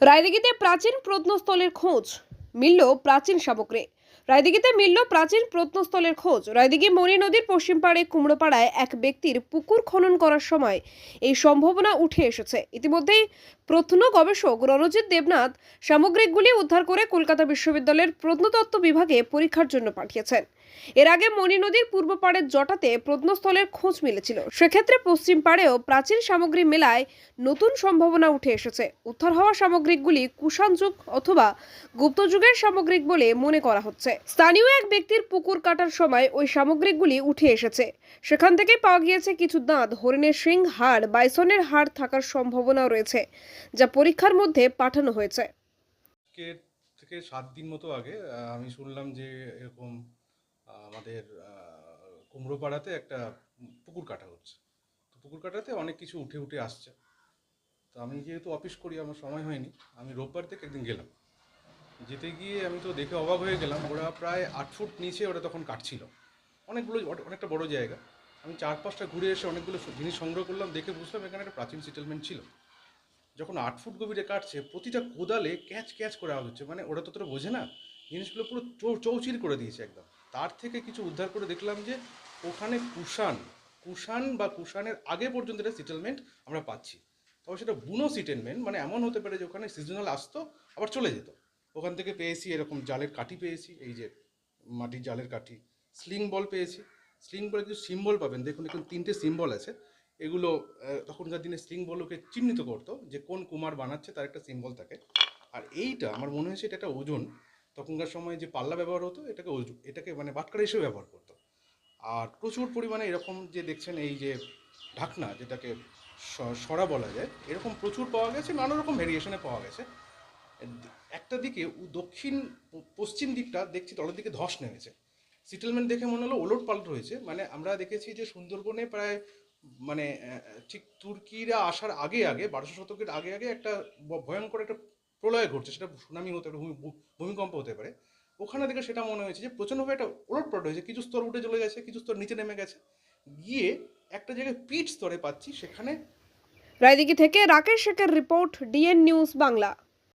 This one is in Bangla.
রায়দিঘিতে প্রাচীন প্রত্নস্থলের খোঁজ, মিলল প্রাচীন সামগ্রী রায়দিঘিতে মিলল প্রাচীন প্রত্নস্থলের খোঁজ। রায়দিঘি মণি নদীর পশ্চিম পাড়ে কুমড়োপাড়ায় এক ব্যক্তির পুকুর খনন করার সময় এই সম্ভাবনা উঠে এসেছে। ইতিমধ্যেই প্রত্ন গবেষক রণজিৎ দেবনাথ সামগ্রিকগুলি উদ্ধার করে কলকাতা বিশ্ববিদ্যালয়ের প্রত্নতত্ত্ব বিভাগে পরীক্ষার জন্য পাঠিয়েছেন। এর আগে মণি নদীর পূর্ব পাড়ের জটাতে প্রত্নস্থলের খোঁজ মিলেছিল। সেক্ষেত্রে পশ্চিম পাড়েও প্রাচীন সামগ্রী মেলায় নতুন সম্ভাবনা উঠে এসেছে। উদ্ধার হওয়া সামগ্রিকগুলি কুষাণ যুগ অথবা গুপ্ত যুগের সামগ্রিক বলে মনে করা হচ্ছে। স্থানীয় এক ব্যক্তির পুকুর কাটার সময় ওই সামগ্রিকগুলি উঠে এসেছে। সেখান থেকে পাওয়া গিয়েছে কিছু দাঁত, হরিণের শিং, হাড়, বাইসনের হাড় থাকার সম্ভাবনাও রয়েছে, যা পরীক্ষার মধ্যে পাঠানো হয়েছে। থেকে সাত দিন মতো আগে আমি শুনলাম যে এরকম আমাদের কুমড়োপাড়াতে একটা পুকুর কাটা হচ্ছে। তো পুকুর কাটাতে অনেক কিছু উঠে উঠে আসছে। তো আমি যেহেতু অফিস করি, আমার সময় হয়নি, আমি রোববার থেকে একদিন গেলাম। যেতে গিয়ে আমি তো দেখে অবাক হয়ে গেলাম, ওরা প্রায় আট ফুট নিচে ওরা তখন কাটছিল। অনেকগুলো, অনেকটা বড় জায়গা। আমি চার পাঁচটা ঘুরে এসে অনেকগুলো জিনিস সংগ্রহ করলাম, দেখে বুঝলাম এখানে একটা প্রাচীন সেটেলমেন্ট ছিল। যখন আট ফুট গভীরে কাটছে, প্রতিটা কোদালে ক্যাচ ক্যাচ করে হচ্ছে। মানে ওরা তো তোরা বোঝে না, জিনিসগুলো পুরো চৌচির করে দিয়েছে একদম। তার থেকে কিছু উদ্ধার করে দেখলাম যে ওখানে কুষাণ কুষাণ বা কুষাণের আগে পর্যন্ত একটা সেটেলমেন্ট আমরা পাচ্ছি। তবে সেটা বুনো সেটেলমেন্ট মানে এমন হতে পারে যে ওখানে সিজনাল আসতো, আবার চলে যেত। ওখান থেকে পেয়েছি এরকম জালের কাঠি পেয়েছি, এই যে মাটির জালের কাঠি। স্লিং বল পেয়েছি। স্লিং বলে কিছু সিম্বল পাবেন, দেখুন দেখুন তিনটে সিম্বল আছে। এগুলো তখনকার দিনে স্লিং বলকে চিহ্নিত করতো যে কোন কুমার বানাচ্ছে তার একটা সিম্বল থাকে। আর এইটা, আমার মনে হয়েছে এটা একটা ওজন। তখনকার সময় যে পাল্লা ব্যবহার হতো, এটাকে এটাকে মানে বাটকারা হিসেবে ব্যবহার করতো। আর প্রচুর পরিমাণে এরকম যে দেখছেন এই যে ঢাকনা, যেটাকে সরা বলা যায়, এরকম প্রচুর পাওয়া গেছে, নানা রকম ভেরিয়েশনে পাওয়া গেছে। একটা দিকে দক্ষিণ, পশ্চিম দিকটা দেখছি তলের দিকে ধস নেমেছে। সেটেলমেন্ট দেখে মনে হলো ওলট পালট হয়েছে। মানে আমরা দেখেছি যে সুন্দরবনে প্রায় মানে ঠিক তুর্কিরা আসার আগে আগে, বারোশো শতকের আগে আগে একটা ভয়ঙ্কর একটা প্রলয় ঘটছে, সেটা সুনামি হতে পারে, ভূমি- ভূমিকম্প হতে পারে। ওখানে দেখে সেটা মনে হয়েছে যে প্রচণ্ডভাবে একটা ওলট পালট হয়েছে, কিছু স্তর উঠে চলে গেছে, কিছু স্তর নিচে নেমে গেছে। গিয়ে একটা জায়গায় পিঠ স্তরে পাচ্ছি, সেখানে রায়দিঘি থেকে রাকেশ শেখের রিপোর্ট ডিএন নিউজ বাংলা।